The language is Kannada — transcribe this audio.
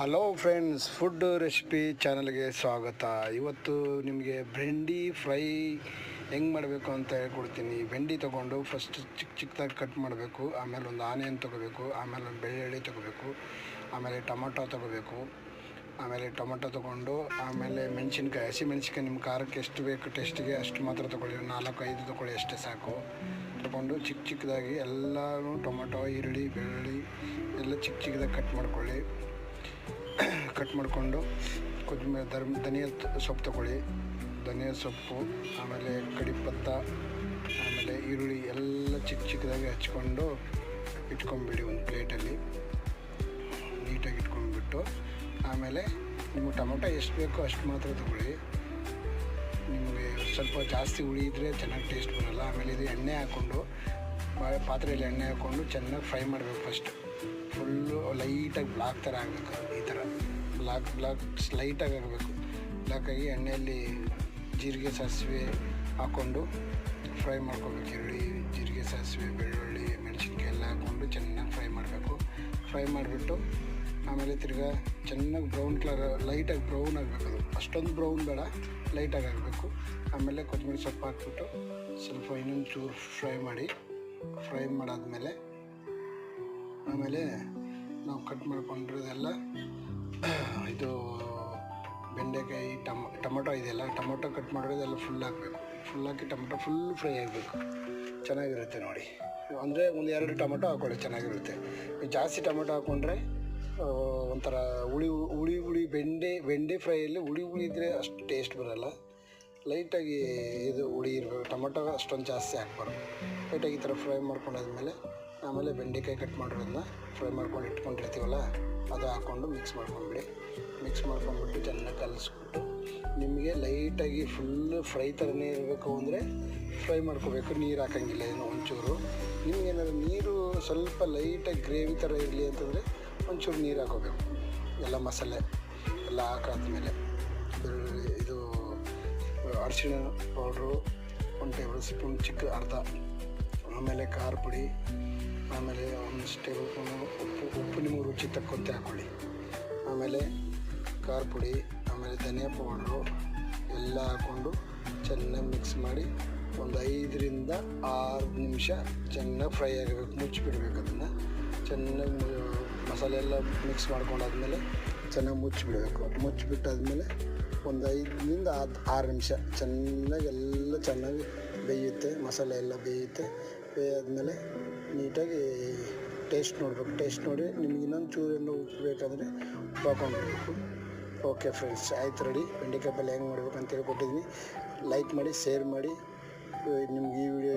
ಹಲೋ ಫ್ರೆಂಡ್ಸ್ ಫುಡ್ ರೆಸಿಪಿ ಚಾನಲ್ಗೆ ಸ್ವಾಗತ. ಇವತ್ತು ನಿಮಗೆ ಬೆಂಡಿ ಫ್ರೈ ಹೆಂಗೆ ಮಾಡಬೇಕು ಅಂತ ಹೇಳ್ಕೊಡ್ತೀನಿ. ಬೆಂಡಿ ತೊಗೊಂಡು ಫಸ್ಟ್ ಚಿಕ್ಕ ಚಿಕ್ಕದಾಗಿ ಕಟ್ ಮಾಡಬೇಕು, ಆಮೇಲೆ ಒಂದು ಆನಿಯನ್ ತೊಗೋಬೇಕು, ಆಮೇಲೆ ಒಂದು ಬೆಳ್ಳುಳ್ಳಿ ತೊಗೋಬೇಕು, ಆಮೇಲೆ ಟೊಮೊಟೊ ತೊಗೋಬೇಕು, ಆಮೇಲೆ ಟೊಮೊಟೊ ತೊಗೊಂಡು, ಆಮೇಲೆ ಮೆಣಸಿನ್ಕಾಯಿ, ಹಸಿ ಮೆಣಸಿನ್ಕಾಯಿ ನಿಮ್ಮ ಖಾರಕ್ಕೆ ಎಷ್ಟು ಬೇಕು ಟೇಸ್ಟಿಗೆ ಅಷ್ಟು ಮಾತ್ರ ತೊಗೊಳ್ಳಿ ನಾಲ್ಕು ಐದು ತೊಗೊಳ್ಳಿ ಅಷ್ಟೇ ಸಾಕು. ತೊಗೊಂಡು ಚಿಕ್ಕ ಚಿಕ್ಕದಾಗಿ ಎಲ್ಲನೂ ಟೊಮೊಟೊ, ಈರುಳ್ಳಿ, ಬೆಳ್ಳುಳ್ಳಿ ಎಲ್ಲ ಚಿಕ್ಕ ಚಿಕ್ಕದಾಗಿ ಕಟ್ ಮಾಡ್ಕೊಳ್ಳಿ. ಕಟ್ ಮಾಡಿಕೊಂಡು ಕೊತ್ತಂಬರಿ ಧರ್ಮ, ಧನಿಯಾ ಸೊಪ್ಪು ತಗೊಳ್ಳಿ. ಧನಿಯಾ ಸೊಪ್ಪು, ಆಮೇಲೆ ಕಡಿಪತ್ತ, ಆಮೇಲೆ ಈರುಳ್ಳಿ ಎಲ್ಲ ಚಿಕ್ಕ ಚಿಕ್ಕದಾಗಿ ಹಚ್ಕೊಂಡು ಇಟ್ಕೊಂಬಿಡಿ ಒಂದು ಪ್ಲೇಟಲ್ಲಿ. ನೀಟಾಗಿ ಇಟ್ಕೊಂಡ್ಬಿಟ್ಟು, ಆಮೇಲೆ ನಿಮಗೆ ಟೊಮೊಟೊ ಎಷ್ಟು ಬೇಕೋ ಅಷ್ಟು ಮಾತ್ರ ತಗೊಳ್ಳಿ. ನಿಮಗೆ ಸ್ವಲ್ಪ ಜಾಸ್ತಿ ಹುಳಿ ಇದ್ದರೆ ಚೆನ್ನಾಗಿ ಟೇಸ್ಟ್ ಬರೋಲ್ಲ. ಆಮೇಲೆ ಇದು ಎಣ್ಣೆ ಹಾಕ್ಕೊಂಡು ಪಾತ್ರೆಯಲ್ಲಿ ಎಣ್ಣೆ ಹಾಕ್ಕೊಂಡು ಚೆನ್ನಾಗಿ ಫ್ರೈ ಮಾಡಬೇಕು ಫಸ್ಟ್. ಫುಲ್ಲು ಲೈಟಾಗಿ ಬ್ಲಾಕ್ ಥರ ಆಗಬೇಕು ಈ ಥರ. ಬ್ಲಾಕ್ ಬ್ಲಾಕ್ ಲೈಟಾಗಿ ಆಗಬೇಕು ಬ್ಲಾಕಾಗಿ ಎಣ್ಣೆಯಲ್ಲಿ ಜೀರಿಗೆ, ಸಾಸಿವೆ ಹಾಕ್ಕೊಂಡು ಫ್ರೈ ಮಾಡ್ಕೋಬೇಕು. ಈರುಳ್ಳಿ ಜೀರಿಗೆ, ಸಾಸಿವೆ, ಬೆಳ್ಳುಳ್ಳಿ, ಮೆಣಸಿನ್ಕಾಯಿ ಎಲ್ಲ ಹಾಕ್ಕೊಂಡು ಚೆನ್ನಾಗಿ ಫ್ರೈ ಮಾಡಬೇಕು. ಫ್ರೈ ಮಾಡಿಬಿಟ್ಟು ಆಮೇಲೆ ತಿರ್ಗಾ ಚೆನ್ನಾಗಿ ಬ್ರೌನ್ ಕಲರ್ ಲೈಟಾಗಿ ಬ್ರೌನ್ ಆಗಬೇಕು ಅದು. ಅಷ್ಟೊಂದು ಬ್ರೌನ್ ಬೇಡ ಲೈಟಾಗಿ ಆಗಬೇಕು. ಆಮೇಲೆ ಕೊತ್ತಂಬರಿ ಸೊಪ್ಪು ಹಾಕ್ಬಿಟ್ಟು ಸ್ವಲ್ಪ ಇನ್ನೊಂದು ಚೂರು ಫ್ರೈ ಮಾಡಿ, ಫ್ರೈ ಮಾಡಾದ್ಮೇಲೆ ಆಮೇಲೆ ನಾವು ಕಟ್ ಮಾಡ್ಕೊಂಡಿರೋದೆಲ್ಲ ಇದು ಬೆಂಡೆಕಾಯಿ ಟಮ, ಟೊಮೊಟೊ ಇದೆಯಲ್ಲ, ಟೊಮೊಟೊ ಕಟ್ ಮಾಡಿರೋದೆಲ್ಲ ಫುಲ್ ಹಾಕಬೇಕು. ಫುಲ್ ಹಾಕಿ ಟೊಮೊಟೊ ಫುಲ್ ಫ್ರೈ ಆಗಬೇಕು. ಚೆನ್ನಾಗಿರುತ್ತೆ ನೋಡಿ. ಅಂದರೆ ಒಂದು ಎರಡು ಟೊಮೊಟೊ ಹಾಕ್ಕೊಳ್ಳಿ ಚೆನ್ನಾಗಿರುತ್ತೆ. ಜಾಸ್ತಿ ಟೊಮೊಟೊ ಹಾಕ್ಕೊಂಡ್ರೆ ಒಂಥರ ಹುಳಿ ಹುಳಿ ಹುಳಿ ಬೆಂಡೆ ಬೆಂಡೆ ಫ್ರೈಯಲ್ಲಿ ಹುಳಿ ಹುಳಿ ಇದ್ದರೆ ಅಷ್ಟು ಟೇಸ್ಟ್ ಬರೋಲ್ಲ. ಲೈಟಾಗಿ ಇದು ಹುಳಿ ಇರಬೇಕು. ಟೊಮೊಟೊ ಅಷ್ಟೊಂದು ಜಾಸ್ತಿ ಹಾಕ್ಬಾರ್ದು. ಲೈಟಾಗಿ ಈ ಥರ ಫ್ರೈ ಮಾಡ್ಕೊಂಡಾದ್ಮೇಲೆ ಆಮೇಲೆ ಬೆಂಡೆಕಾಯಿ ಕಟ್ ಮಾಡಿರೋದನ್ನ ಫ್ರೈ ಮಾಡ್ಕೊಂಡು ಇಟ್ಕೊಂಡಿರ್ತೀವಲ್ಲ, ಅದು ಹಾಕ್ಕೊಂಡು ಮಿಕ್ಸ್ ಮಾಡ್ಕೊಂಡ್ಬಿಡಿ ಮಿಕ್ಸ್ ಮಾಡ್ಕೊಂಡ್ಬಿಟ್ಟು ಚೆನ್ನಾಗಿ ಕಲಿಸ್ಬಿಟ್ಟು ನಿಮಗೆ ಲೈಟಾಗಿ ಫುಲ್ಲು ಫ್ರೈ ಥರನೇ ಇರಬೇಕು ಅಂದರೆ ಫ್ರೈ ಮಾಡ್ಕೋಬೇಕು. ನೀರು ಹಾಕಂಗಿಲ್ಲ ಏನು ಒಂಚೂರು. ನಿಮಗೇನಾದ್ರು ನೀರು ಸ್ವಲ್ಪ ಲೈಟಾಗಿ ಗ್ರೇವಿ ಥರ ಇರಲಿ ಅಂತಂದರೆ ಒಂಚೂರು ನೀರು ಹಾಕೋಬೇಕು. ಎಲ್ಲ ಮಸಾಲೆ ಎಲ್ಲ ಹಾಕಾದ್ಮೇಲೆ ಮೇಲೆ ಇದು ಅರಿಶಿಣ ಪೌಡ್ರು ಒಂದು ಟೇಬಲ್ ಸ್ಪೂನ್ ಚಿಕ್ಕ ಅರ್ಧ ಆಮೇಲೆ ಖಾರ ಪುಡಿ, ಆಮೇಲೆ ಒಂದಷ್ಟು ಟೇಬಲ್ ಉಪ್ಪು ಉಪ್ಪು ನಿಮ್ಮ ರುಚಿ ತಕ್ಕಂತೆ ಹಾಕ್ಕೊಳ್ಳಿ ಆಮೇಲೆ ಖಾರ ಪುಡಿ, ಆಮೇಲೆ ಧನಿಯಾ ಪೌಡ್ರು ಎಲ್ಲ ಹಾಕ್ಕೊಂಡು ಚೆನ್ನಾಗಿ ಮಿಕ್ಸ್ ಮಾಡಿ ಒಂದು ಐದರಿಂದ ಆರು ನಿಮಿಷ ಚೆನ್ನಾಗಿ ಫ್ರೈ ಆಗಬೇಕು, ಮುಚ್ಚಿಬಿಡ್ಬೇಕು ಅದನ್ನು. ಚೆನ್ನಾಗಿ ಮಸಾಲೆ ಎಲ್ಲ ಮಿಕ್ಸ್ ಮಾಡ್ಕೊಂಡಾದ್ಮೇಲೆ ಚೆನ್ನಾಗಿ ಮುಚ್ಚಿಬಿಡಬೇಕು. ಮುಚ್ಚಿಬಿಟ್ಟಾದ್ಮೇಲೆ ಒಂದು ಐದರಿಂದ ಆರು ನಿಮಿಷ ಚೆನ್ನಾಗಿ ಎಲ್ಲ ಚೆನ್ನಾಗಿ ಬೇಯುತ್ತೆ, ಮಸಾಲೆ ಎಲ್ಲ ಬೇಯುತ್ತೆ. ಬೇಯಾದ್ಮೇಲೆ ನೀಟಾಗಿ ಟೇಸ್ಟ್ ನೋಡಬೇಕು. ಟೇಸ್ಟ್ ನೋಡಿ ನಿಮ್ಗೆ ಇನ್ನೊಂದು ಚೂರು ಏನು ಉಪ್ಪು ಬೇಕಾದರೆ ಹಾಕೊಂಡ್ಬಿಡ್ಬೇಕು ಓಕೆ ಫ್ರೆಂಡ್ಸ್ ಆಯ್ತು ರೆಡಿ ಬೆಂಡೆಕಾಯಿ ಪಲ್ಯ ಹೆಂಗೆ ಮಾಡ್ಬೇಕು ಅಂತ ಹೇಳ್ಕೊಟ್ಟಿದ್ದೀನಿ ಲೈಕ್ ಮಾಡಿ ಶೇರ್ ಮಾಡಿ. ನಿಮ್ಗೆ ಈ ವಿಡಿಯೋ